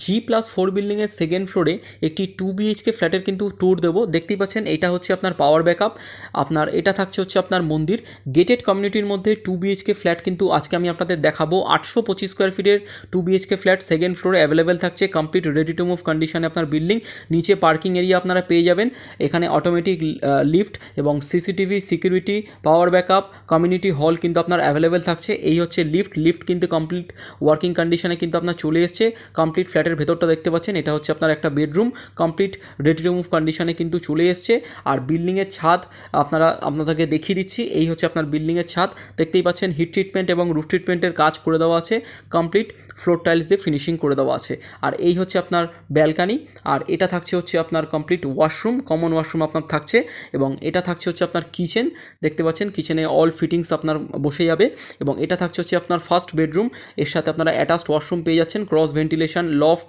জি plus four বিল্ডিংয়ের second ফ্লোরে একটি টু বিএইচকে ফ্ল্যাটের কিন্তু ট্যুর দেবো। দেখতেই পাচ্ছেন, এটা হচ্ছে আপনার পাওয়ার ব্যাকআপ আপনার, এটা থাকছে হচ্ছে আপনার মন্দির। গেটেড কমিউনিটির মধ্যে টু বিএইচকে ফ্ল্যাট কিন্তু আজকে আমি আপনাদের দেখাবো। আটশো পঁচিশ স্কোয়ার ফিটের টু বিএইচকে ফ্ল্যাট সেকেন্ড ফ্লোরে অ্যাভেলেবেল থাকছে। কমপ্লিট রেডি টু মুভ কন্ডিশনে আপনার বিল্ডিং নিচে পার্কিং এরিয়া আপনারা পেয়ে যাবেন। এখানে অটোমেটিক লিফট এবং CCTV security power backup community hall কিন্তু আপনার অ্যাভেলেবেল থাকছে। এই হচ্ছে লিফট লিফট কিন্তু কমপ্লিট ওয়ার্কিং কন্ডিশনে কিন্তু আপনার চলে এসছে। কমপ্লিট ফ্ল্যাটের ভেতরটা দেখতে পাচ্ছেন, এটা হচ্ছে আপনার একটা bedroom, complete ready to move কন্ডিশনে কিন্তু চলে এসছে। আর বিল্ডিংয়ের ছাদ আপনারা, আপনাদেরকে দেখিয়ে দিচ্ছি, এই হচ্ছে আপনার বিল্ডিংয়ের ছাদ। দেখতেই পাচ্ছেন, হিট ট্রিটমেন্ট এবং রুফ ট্রিটমেন্টের কাজ করে দেওয়া আছে, কমপ্লিট ফ্লোর টাইলস দিয়ে ফিনিশিং করে দেওয়া আছে। আর এই হচ্ছে আপনার ব্যালকানি, আর এটা থাকছে হচ্ছে আপনার কমপ্লিট ওয়াশরুম, কমন ওয়াশরুম আপনার থাকছে, এবং এটা থাকছে হচ্ছে আপনার কিচেন, দেখতে পাচ্ছেন কিচেনে অল ফিটিংস আপনার বসে যাবে, এবং এটা থাকছে হচ্ছে আপনার ফার্স্ট বেডরুম, এর সাথে আপনারা অ্যাটাচড ওয়াশরুম পেয়ে যাচ্ছেন, ক্রস ভেন্টিলেশন লফট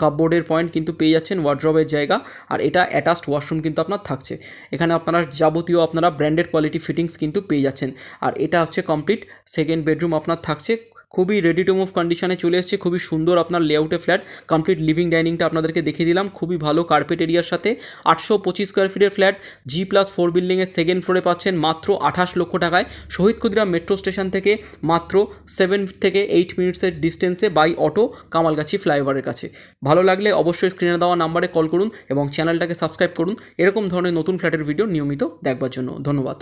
কাপবোর্ডের পয়েন্ট কিন্তু পেয়ে যাচ্ছেন ওয়ার্ড্রবের জায়গা। আর এটা অ্যাটাচড ওয়াশরুম কিন্তু আপনার থাকছে। এখানে আপনারা যাবতীয় আপনারা ব্র্যান্ডেড কোয়ালিটি ফিটিংস কিন্তু পেয়ে যাচ্ছেন। আর এটা হচ্ছে কমপ্লিট সেকেন্ড বেডরুম আপনার থাকছে। খুবই রেডি টু মুভ কন্ডিশনে চলে এসেছে, খুবই সুন্দর আপনার লেআউটে ফ্ল্যাট কমপ্লিট লিভিং ডাইনিংটা আপনাদেরকে দেখিয়ে দিলাম, খুবই ভালো কার্পেট এরিয়ার সাথে, আটশো পঁচিশ স্কোয়ার ফিটের ফ্ল্যাট জি প্লাস ফোর বিল্ডিংয়ের সেকেন্ড ফ্লোরে পাচ্ছেন মাত্র আঠাশ লক্ষ টাকায়, শহীদ ক্ষুদিরাম মেট্রো স্টেশন থেকে মাত্র সেভেন থেকে এইট মিনিটসের ডিস্টেন্সে বাই অটো কামালগাছি ফ্লাইওভারের কাছে। ভালো লাগলে অবশ্যই স্ক্রিনে দেওয়া নাম্বারে কল করুন এবং চ্যানেলটাকে সাবস্ক্রাইব করুন। এরকম ধরনের নতুন ফ্ল্যাটের ভিডিও নিয়মিত দেখবার জন্য। ধন্যবাদ।